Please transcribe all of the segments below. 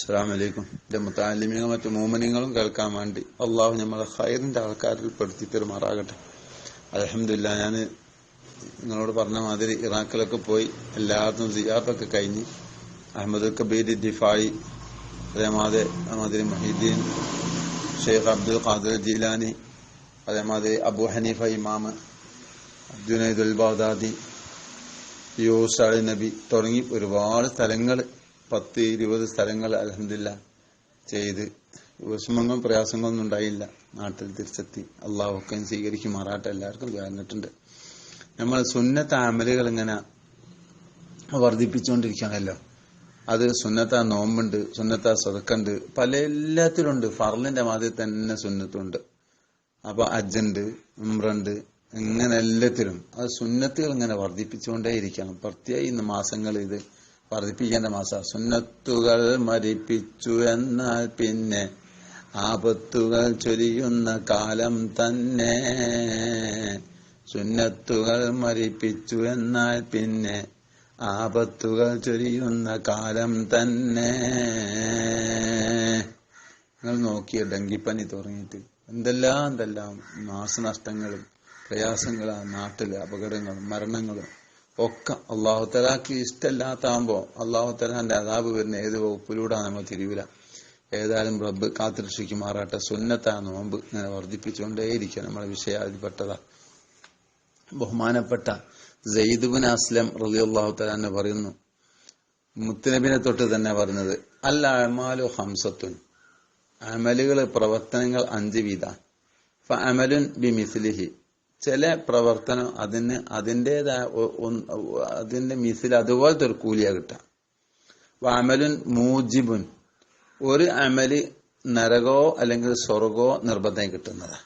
അസ്സാം വലൈക്കും എന്റെ മുത്താലിമ്യങ്ങളും മറ്റു മൂമനിങ്ങളും കേൾക്കാൻ വേണ്ടി അള്ളാഹു നമ്മളെ ഹൈറിന്റെ ആൾക്കാരിൽ പെടുത്തി തെരുമാറാകട്ടെ. അലഹമില്ല ഞാൻ നിങ്ങളോട് പറഞ്ഞ മാതിരി ഇറാഖിലൊക്കെ പോയി എല്ലായിടത്തും സിയാത്തൊക്കെ കഴിഞ്ഞ് അഹമ്മദ് കബീർ ദിഫായി അതേമാതിരി അതേമാതിരി മൊഹീദ്ദീൻ ഷെയ്ഖ് അബ്ദുൽ ഖാദർ ജീലാനി അതേമാതിരി അബു ഹനീഫ ഇമാമ് ജുനൈദുൽ ബാദാദി യൂസ് അലി നബി തുടങ്ങി ഒരുപാട് സ്ഥലങ്ങൾ പത്ത് ഇരുപത് സ്ഥലങ്ങൾ അലഹമില്ല ചെയ്ത് വിഷമങ്ങളും പ്രയാസങ്ങളൊന്നും ഉണ്ടായില്ല. നാട്ടിൽ തിരിച്ചെത്തി. അള്ളാഹൊക്കെ സ്വീകരിക്കുമാറാട്ടെ എല്ലാവർക്കും ചേർന്നിട്ടുണ്ട് നമ്മൾ സുന്നത്ത അമലുകൾ ഇങ്ങനെ വർദ്ധിപ്പിച്ചുകൊണ്ടിരിക്കുകയാണല്ലോ. അത് സുന്നത്ത നോമ്പുണ്ട് സുന്നത്ത സ്വതക്കുണ്ട്. പല എല്ലാത്തിലുണ്ട് ഫർലിന്റെ മാതിരി തന്നെ സുന്നത്തുണ്ട്. അപ്പൊ അജ്ജുണ്ട് ഉമ്രണ്ട് ഇങ്ങനെ എല്ലാത്തിലും. അത് സുന്നത്തുകൾ ഇങ്ങനെ വർദ്ധിപ്പിച്ചുകൊണ്ടേ ഇരിക്കണം പ്രത്യേക ഇന്ന് മാസങ്ങൾ ഇത് വർദ്ധിപ്പിക്കേണ്ട മാസ. സുന്നത്തുകൾ മരിപ്പിച്ചു എന്നാൽ പിന്നെ ആപത്തുകൾ ചൊരിയുന്ന കാലം തന്നെ. സുന്നത്തുകൾ മരിപ്പിച്ചു എന്നാൽ പിന്നെ ആപത്തുകൾ ചൊരിയുന്ന കാലം തന്നെ. നിങ്ങൾ നോക്കിയ ഡെങ്കിപ്പനി തുടങ്ങിയിട്ട്. എന്തെല്ലാം എന്തെല്ലാം നാശനഷ്ടങ്ങളും പ്രയാസങ്ങളും നാട്ടിലെ അപകടങ്ങളും മരണങ്ങളും ഒക്കെ അള്ളാഹു തലാക്ക് ഇഷ്ടമല്ലാത്താകുമ്പോ അള്ളാഹു തലാന്റെ അതാബ് വരുന്ന ഏത് വകുപ്പിലൂടെ നമ്മൾ തിരിവില്ല ഏതായാലും റബ്ബ് കാത്തിരക്ഷിക്കുമാറാട്ടെ സുന്നത്താ നോമ്പ്. ഇങ്ങനെ വർദ്ധിപ്പിച്ചുകൊണ്ടേയിരിക്കുക നമ്മളെ വിഷയാതിൽപ്പെട്ടതാ ബഹുമാനപ്പെട്ട ജയ്ദുബിൻ അസ്ലം റലി അള്ളാഹു തലാന്ന് പറയുന്നു. മുത്തനബിനെ തൊട്ട് തന്നെ പറഞ്ഞത് അല്ല അമാലു ഹംസത്തുൻ. അമലുകൾ പ്രവർത്തനങ്ങൾ അഞ്ച് വീത അമലുൻ ബി മിസ്ലിഹി. ചില പ്രവർത്തനം അതിന് അതിന്റെതായ അതിന്റെ മിസിൽ അതുപോലത്തെ ഒരു കൂലിയാ കിട്ടാം വാമലുൻ മൂജിബുൻ. ഒരു അമൽ നരകോ അല്ലെങ്കിൽ സ്വർഗോ നിർബന്ധം കിട്ടുന്നത്.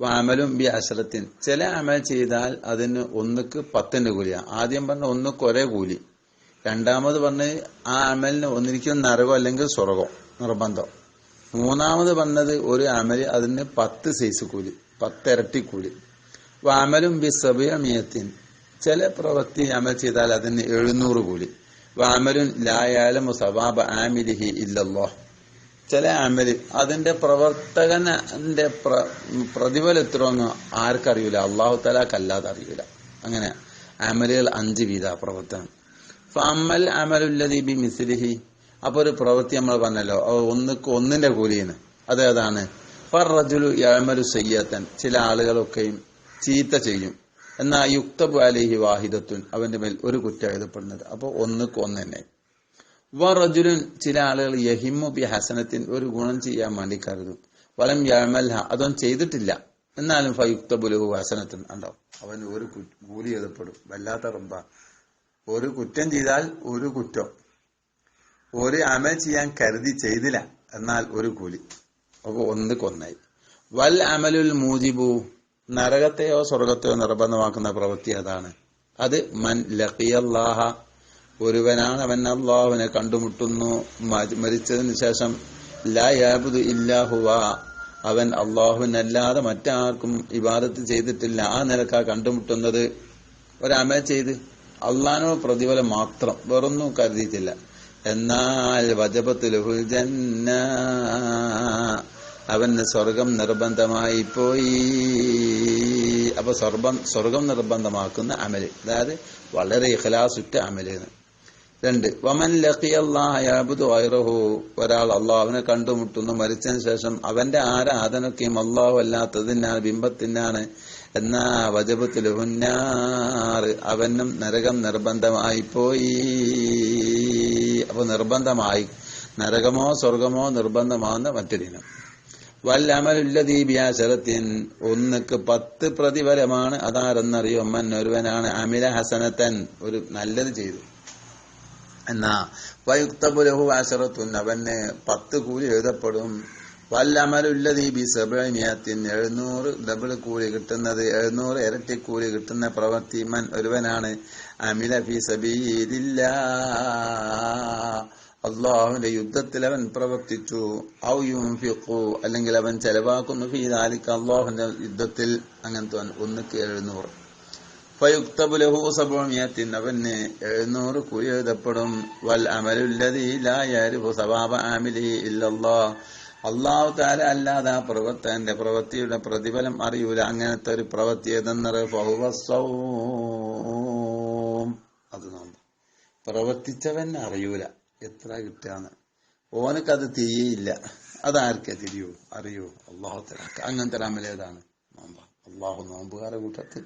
വാമലും ബി അശ്രത്തിൻ. ചില അമൽ ചെയ്താൽ അതിന് ഒന്നുക്ക് പത്തിന്റെ കൂലിയാ. ആദ്യം പറഞ്ഞ ഒന്നുക്ക് ഒരേ കൂലി. രണ്ടാമത് പറഞ്ഞ് ആ അമലിന് ഒന്നിരിക്കലും നരകോ അല്ലെങ്കിൽ സ്വർഗോ നിർബന്ധം. മൂന്നാമത് പറഞ്ഞത് ഒരു അമൽ അതിന് പത്ത് സൈസ് കൂലി പത്തിരട്ടി കൂലി. വാമലും ബി സബിയമിയത്തിൻ ചില പ്രവൃത്തി അമൽ ചെയ്താൽ അതിന് എഴുന്നൂറ് കൂലി. വാമലുൻ ലായാലും സവാബ ആമിലിഹി ഇല്ലല്ലോ ചില അമൽ അതിന്റെ പ്രവർത്തകന്റെ പ്രതിഫലം എത്രയൊന്നും ആർക്കറിയില്ല അള്ളാഹു തലാക്കല്ലാതെ അറിയൂല. അങ്ങനെ അമലുകൾ അഞ്ച് വീത പ്രവർത്തനം. അമ്മൽ അമലുല്ലതി ബി മിസ്ലിഹി അപ്പൊ ഒരു പ്രവൃത്തി നമ്മൾ പറഞ്ഞല്ലോ. ഒന്നുക്ക് ഒന്നിന്റെ കൂലിന്ന് അത് ഏതാണ്? ഫർ റജുലു യമലു സയ്യത്തൻ. ചില ആളുകളൊക്കെയും ചീത്ത ചെയ്യും. എന്നാ യുക്തബ് അലിഹി വാഹിദത്തുൻ അവന്റെ മേൽ ഒരു കുറ്റം എഴുതപ്പെടുന്നത്. അപ്പോൾ ഒന്നുക്ക് ഒന്ന് തന്നെ. വറജുലുൻ ചില ആളുകൾ യഹിമു ബി ഹസനത്തിൻ ഒരു ഗുണം ചെയ്യാൻ വേണ്ടി കരുതും. വലം യമൽഹ അതൊന്നും ചെയ്തിട്ടില്ല. എന്നാലും ഫയുക്തബുലു ഹസനത്തിൻ ഉണ്ടാവും അവൻ ഒരു കൂലി എഴുതപ്പെടും. വല്ലാത്ത റബ്ബ. ഒരു കുറ്റം ചെയ്താൽ ഒരു കുറ്റം. ഒരു അമൽ ചെയ്യാൻ കരുതി ചെയ്തില്ല എന്നാൽ ഒരു കൂലി. അപ്പൊ ഒന്ന് കൊന്നായി വൽ അമലുൽ മൂജിബു നരകത്തെയോ സ്വർഗത്തെയോ നിർബന്ധമാക്കുന്ന പ്രവൃത്തി അതാണ്. അത് മൻ ലഖിയല്ലാഹ ഒരുവനാണ് അവൻ അള്ളാഹുവിനെ കണ്ടുമുട്ടുന്നു. മരിച്ചതിന് ശേഷം ലായാബുദ് ഇല്ലാഹുവ അവൻ അള്ളാഹുവിനല്ലാതെ മറ്റാർക്കും ഇബാദത്ത് ചെയ്തിട്ടില്ല. ആ നിലക്കാ കണ്ടുമുട്ടുന്നത്. ഒരമ ചെയ്ത് അള്ളഹാനോ പ്രതിഫലം മാത്രം വേറൊന്നും കരുതിയിട്ടില്ല. എന്നാൽ വജപത്തിൽ ജന്ന അവന് സ്വർഗം നിർബന്ധമായി പോയി അപ്പൊ സ്വർഗം സ്വർഗം നിർബന്ധമാക്കുന്ന അമൽ. അതായത് വളരെ ഇഖലാസുറ്റ അമൽ രണ്ട് വമൻ ലഖിയല്ലാഹു വൈറഹു ഒരാൾ അള്ളാഹുവിനെ കണ്ടുമുട്ടുന്നു. മരിച്ചതിന് ശേഷം അവന്റെ ആരാധനയ്ക്കും അള്ളാഹു അല്ലാത്തതിനാണ് ബിംബത്തിനാണ്. എന്നാ വജപത്തിലുഹുന്നാറ് അവനും നരകം നിർബന്ധമായി പോയി അപ്പൊ നിർബന്ധമായി. നരകമോ സ്വർഗമോ നിർബന്ധമാകുന്ന മറ്റൊരിനം. വല്ലമലുല്ലദീബിയാശരത്തിൻ ഒന്നുക്ക് പത്ത് പ്രതിഫലമാണ് അതാരെന്നറിയോ? അമ്മൻ ഒരുവനാണ് അമില ഹസനത്തൻ. ഒരു നല്ലത് ചെയ്തു. എന്നാ വയുക്തപുലഹു ആശറത്തുൻ അവന് പത്ത് കൂലി എഴുതപ്പെടും. വല്ലമലുല്ലദീബി സബിയത്തിൻ എഴുന്നൂറ് ഡബിൾ കൂലി കിട്ടുന്നത് എഴുന്നൂറ് ഇരട്ടി കൂലി കിട്ടുന്ന പ്രവൃത്തി മൻ ഒരുവനാണ്. അമില ഫി സബീലില്ല അള്ളാഹുവിന്റെ യുദ്ധത്തിൽ അവൻ പ്രവർത്തിച്ചു. ഔ യുംഫിഖു അല്ലെങ്കിൽ അവൻ ചെലവാക്കുന്നു. ഫീ ദാലിക അള്ളാഹുവിന്റെ യുദ്ധത്തിൽ അങ്ങനത്തെ ഒന്നുക്ക് എഴുന്നൂറ്. അവന് എഴുന്നൂറ് കുരി എഴുതപ്പെടും. വൽ അമലുല്ലതി ലാ യഅരിഫു സവാബ ആമിലിഹി ഇല്ലല്ലാഹ് അള്ളാഹു താര അല്ലാതെ ആ പ്രവർത്തകന്റെ പ്രവൃത്തിയുടെ പ്രതിഫലം അറിയൂല. അങ്ങനത്തെ ഒരു പ്രവൃത്തി ഏതെന്നറിയ അത് പ്രവർത്തിച്ചവൻ അറിയൂല. എത്ര കിട്ടാന്ന് ഓനക്കത് തിരിയില്ല അതാർക്കെ തിരിയൂ? അറിയൂ. അള്ളാഹു തലാക്ക് അങ്ങനത്തെ അമലേതാണ് നോമ്പ. അള്ളാഹു നോമ്പുകാരെ കൂട്ടത്തിൽ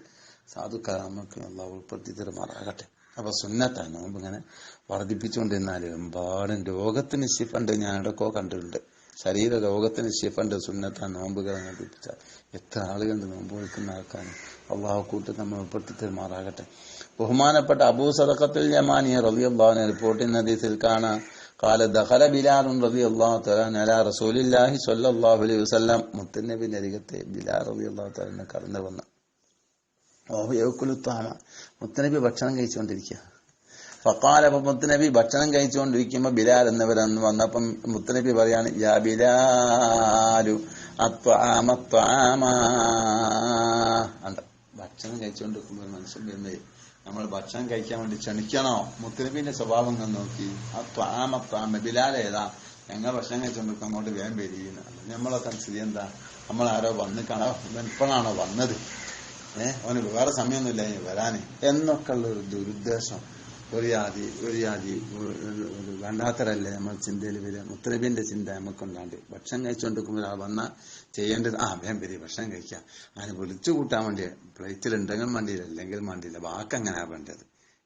സാധു നമുക്ക് അള്ളാഹു ഉൾപ്പെടുത്തി തരുമാറാകട്ടെ. അപ്പൊ സുന്നത്താണ് നോമ്പ് ഇങ്ങനെ വർദ്ധിപ്പിച്ചുകൊണ്ടിരുന്നാൽ എമ്പാടും രോഗത്തിന് ശിഫണ്ട് ഞാൻ ഇടക്കോ കണ്ടിട്ടുണ്ട്. ശരീര രോഗത്തിന് ശിഫണ്ട് സുന്നത്താണ് നോമ്പുകൾ വർദ്ധിപ്പിച്ചാൽ എത്ര ആളുകളുണ്ട് നോമ്പ് നിൽക്കുന്ന ആൾക്കാർ അള്ളാഹു കൂട്ട് നമ്മൾ ഉൾപ്പെടുത്തി തരുമാറാകട്ടെ ബഹുമാനപ്പെട്ട അബൂ സദഖത്തുൽ യമാനിയ റളിയല്ലാഹു റിപ്പോർട്ട് ചെയ്യുന്ന ഹദീസിൽ കാണാം قال دخل بلال رضي الله تعالى على رسول الله صلى الله عليه وسلم മുത്തനബിന്റെ അരികത്തെ ബിലാൽ റളിയല്ലാഹു തആല കടന്നു വന്നു ഓഹ് യൗക്കുലുത്താമ മുത്തനബി ഭക്ഷണം കഴിച്ചുകൊണ്ടിരിക്കുക ഫക്കാല അപ്പൊ മുത്തനബി ഭക്ഷണം കഴിച്ചുകൊണ്ടിരിക്കുമ്പോ ബിലാൽ എന്നിവരെന്ന് വന്നപ്പം മുത്തനബി പറയാണ് യാ ബിലാലു അണ്ട ഭക്ഷണം കഴിച്ചുകൊണ്ടിരിക്കുമ്പോൾ മനസ്സിൽ വരുന്നത് നമ്മൾ ഭക്ഷണം കഴിക്കാൻ വേണ്ടി ക്ഷണിക്കണോ? മുത്തനബിന്റെ സ്വഭാവം ഒന്ന് നോക്കി. ആ ത്വാമ ത്വാമ ബിലാൽ ഏതാ? ഞങ്ങൾ ഭക്ഷണം കഴിച്ചുകൊണ്ടിരിക്കും അങ്ങോട്ട് വേഗം വരികയാണ്. നമ്മളൊക്കെ സ്ഥിതി എന്താ? നമ്മൾ ആരോ വന്ന് കാണാ ഇപ്പോഴാണോ വന്നത്? ഏഹ് അവന് വേറെ സമയമൊന്നുമില്ല വരാന്. എന്നൊക്കെ ഉള്ള ഒരു ദുരുദ്ദേശം. ഒരു ജാതി ഒരു ജാതി വേണ്ടാത്തരല്ലേ നമ്മൾ ചിന്തയിൽ വരിക? മുത്തലബിന്റെ ചിന്ത നമുക്കുണ്ടാണ്ട്. ഭക്ഷണം കഴിച്ചുകൊണ്ടിരിക്കുമ്പോൾ ആ വന്ന ചെയ്യേണ്ടത് ആ വേം വരി ഭക്ഷണം കഴിക്കാം അങ്ങനെ വിളിച്ചു കൂട്ടാൻ വേണ്ടി പ്ലേറ്റിൽ ഉണ്ടെങ്കിൽ മണ്ടിയില്ല അല്ലെങ്കിൽ മണ്ടിയില്ല. വാക്ക് അങ്ങനെ വേണ്ടത്.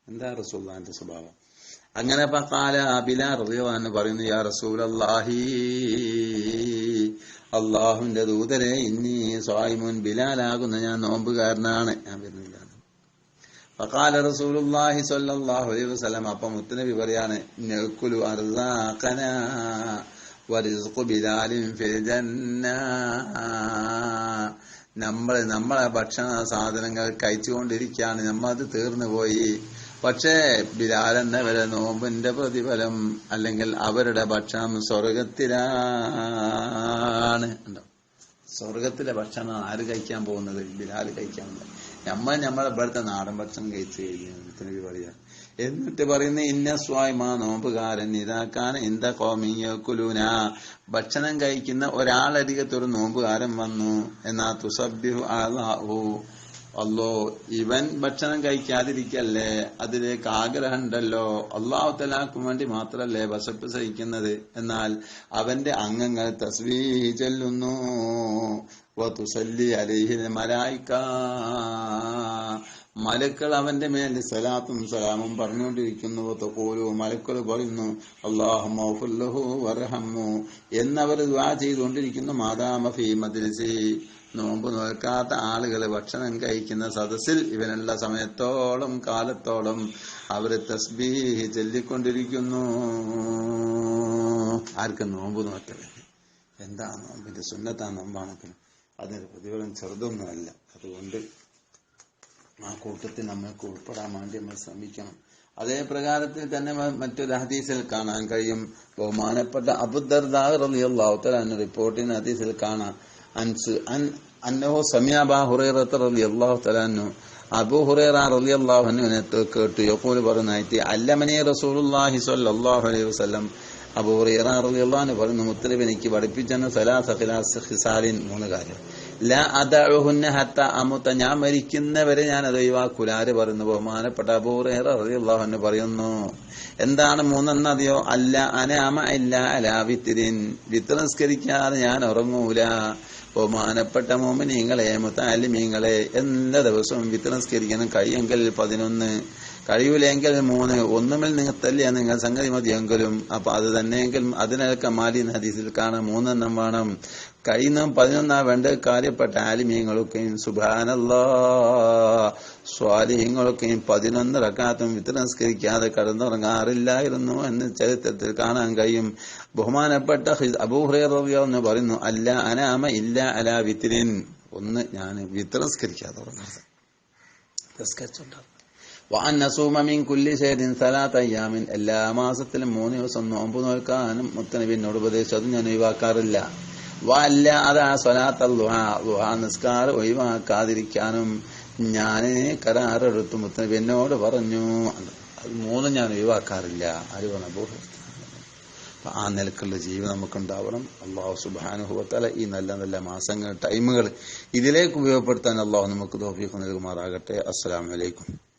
എന്താ റസൂള്ളാന്റെ സ്വഭാവം? അങ്ങനെ ഇപ്പൊ കാല അബില എന്ന് പറയുന്നു യാ റസൂലല്ലാഹി അള്ളാഹുവിന്റെ ദൂതരെ ഇന്നീ സ്വായിമുൻ ബിലാലാകുന്ന ഞാൻ നോമ്പുകാരനാണ്. ഞാൻ വരുന്നില്ല. ഫഖാല റസൂലുള്ളാഹി സ്വല്ലല്ലാഹു അലൈഹി വസല്ലം അപ്പം മുത്തനബി പറയാണ് നഅ്കുലു അർസാഖന വറിസ്ഖു ബിലാലിൻ ഫിൽ ജന്ന. നമ്മൾ നമ്മളെ ഭക്ഷണ സാധനങ്ങൾ കഴിച്ചുകൊണ്ടിരിക്കുകയാണ് നമ്മൾ അത് തീർന്നു പോയി. പക്ഷേ ബിലാലെന്നവരെ നോമ്പിന്റെ പ്രതിഫലം അല്ലെങ്കിൽ അവരുടെ ഭക്ഷണം സ്വർഗത്തിലാണ് ഉണ്ടോ സ്വർഗത്തിലെ ഭക്ഷണം ആര് കഴിക്കാൻ പോകുന്നത്? ബിലാൽ കഴിക്കാൻ നമ്മൾ നമ്മളെ ഇവിടുത്തെ നാടൻ ഭക്ഷണം കഴിച്ചു കഴിഞ്ഞു പറയാ. എന്നിട്ട് പറയുന്ന ഇന്ന സ്വായ്മ നോമ്പുകാരൻ ഇതാക്കാൻ ഇന്ത കോമിയക്കുലൂന ഭക്ഷണം കഴിക്കുന്ന ഒരാളരികത്തൊരു നോമ്പുകാരൻ വന്നു. എന്നാ തുസബ്യു അള്ളാഹു അല്ലോ ഇവൻ ഭക്ഷണം കഴിക്കാതിരിക്കല്ലേ? അതിലേക്ക് ആഗ്രഹമുണ്ടല്ലോ. അള്ളാഹു തലാക്കും വേണ്ടി മാത്രല്ലേ വശപ്പ് സഹിക്കുന്നത്? എന്നാൽ അവന്റെ അംഗങ്ങൾ തസ്വീ ചെല്ലുന്നു. വതുസല്ലി അലൈഹിൽ മലായിക്ക മലക്കൾ അവന്റെ മേൽ സലാത്തും സലാമും പറഞ്ഞുകൊണ്ടിരിക്കുന്നു. തോലു മലക്കൾ പറയുന്നു അള്ളാഹു വർഹമ്മു എന്നവർ ദ്വാ ചെയ്തുകൊണ്ടിരിക്കുന്നു മാതാമ ഫീ മദ്രസി നോമ്പ് നോക്കാത്ത ആളുകൾ ഭക്ഷണം കഴിക്കുന്ന സദസ്സിൽ ഇവനുള്ള സമയത്തോളം കാലത്തോളം അവർ തസ്ബീഹ് ചൊല്ലിക്കൊണ്ടിരിക്കുന്നു. ആർക്കും നോമ്പ് നോക്കൽ എന്താ നോമ്പിന്റെ സുന്നത്താ നോമ്പാണെങ്കിലും അതിന്റെ പ്രതിഫലം ചെറുതൊന്നുമല്ല. അതുകൊണ്ട് ആ കൂട്ടത്തിൽ നമ്മൾക്ക് ഉൾപ്പെടാൻ വേണ്ടി നമ്മൾ ശ്രമിക്കണം. അതേ പ്രകാരത്തിൽ തന്നെ മറ്റൊരു ഹദീസിൽ കാണാൻ കഴിയും. ബഹുമാനപ്പെട്ട അബുദർദാഹ് റിപ്പോർട്ടിന് ഹദീസിൽ കാണാം. അൻസ് അന്നഹോ സമയാബാ ഹുറൈറത്ത് റളിയല്ലാഹു തആലാനു അബൂ ഹുറൈറ റളിയല്ലാഹു അൻഹുവിനെ കേട്ടു. യഖൂൽ പറഞ്ഞായിട്ട് അല്ലമനെ റസൂലുള്ളാഹി സ്വല്ലല്ലാഹു അലൈഹി വസല്ലം അബൂ അൻഹു പറയുന്നു മുത്തലിബ് എനിക്ക് പഠിപ്പിച്ചെന്ന് സലാസ ഖിലാസ് മൂന്ന് കാര്യം ലാ അദഅഹുന്ന ഹത്ത അമുത്ത ഞാൻ മരിക്കുന്നവരെ ഞാൻ അത് ഒഴിവാക്കൂല പറയുന്നു? ബഹുമാനപ്പെട്ട അബൂ അൻഹു പറയുന്നു. എന്താണ് മൂന്നെന്നതിയോ അല്ല അനാമ ഇല്ല അലാ വിത്തിരിൻ. വിത്ത് ഞാൻ ഉറങ്ങൂല. ബഹുമാനപ്പെട്ട മോമിനീങ്ങളെ മുത്താലിമീങ്ങളെ എല്ലാ ദിവസവും വിത്ത് നിസ്കരിക്കണം. കഴിയെങ്കിൽ പതിനൊന്ന്. കഴിയൂലെങ്കിൽ മൂന്ന് ഒന്നുമിൽ നിങ്ങൾ തല്ലിയ നിങ്ങൾ സംഗതി മതിയെങ്കിലും അപ്പൊ അത് തന്നെയെങ്കിൽ അതിനൊക്കെ മാലി ഹദീസിൽ കാണാൻ മൂന്നെണ്ണം വേണം. കഴിയുന്ന പതിനൊന്നാ വേണ്ട കാര്യപ്പെട്ട ആലിമീങ്ങളൊക്കെയും സുബാനല്ലാ സ്വാലിഹ്യങ്ങളൊക്കെയും പതിനൊന്ന് റക്കാത്തും വിത്ത് നിസ്കരിക്കാതെ കടന്നുറങ്ങാറില്ലായിരുന്നു എന്ന് ചരിത്രത്തിൽ കാണാൻ കഴിയും. ബഹുമാനപ്പെട്ട അബൂഹ്റേറിയോ എന്ന് പറയുന്നു അല്ല അനാമ ഇല്ല അല വിത്തിരിൻ ഒന്ന് ഞാൻ വിത്ത് നിസ്കരിക്കാതെ ഉറങ്ങരുത് നിസ്കരിച്ചുണ്ടാകും വാൻ നസൂമ മിൻ കുല്ലി ഷൈരിൻ സലാത്ത അയ്യാമിൻ എല്ലാ മാസത്തിലും മൂന്ന് ദിവസം നോമ്പ് നോക്കാനും മുത്തനബിനോട് ഉപദേശിച്ചു. അത് ഞാൻ ഒഴിവാക്കാറില്ല. വല്ല അതാ സ്വലാത്ത നിസ്കാരം ഒഴിവാക്കാതിരിക്കാനും ഞാൻ കരാറെടുത്തു. മുത്തനബി എന്നോട് പറഞ്ഞു. അത് മൂന്നും ഞാൻ ഒഴിവാക്കാറില്ല. ആര് പറഞ്ഞു? ആ നിലക്കുള്ള ജീവിതം നമുക്കുണ്ടാവണം. അള്ളാഹു സുബാനുഭവത്തല ഈ നല്ല നല്ല മാസങ്ങൾ ടൈമുകൾ ഇതിലേക്ക് ഉപയോഗപ്പെടുത്താൻ അള്ളാഹു നമുക്ക് തോഫീക്ക് നൽകുമാറാകട്ടെ. അസ്സലാമലൈക്കും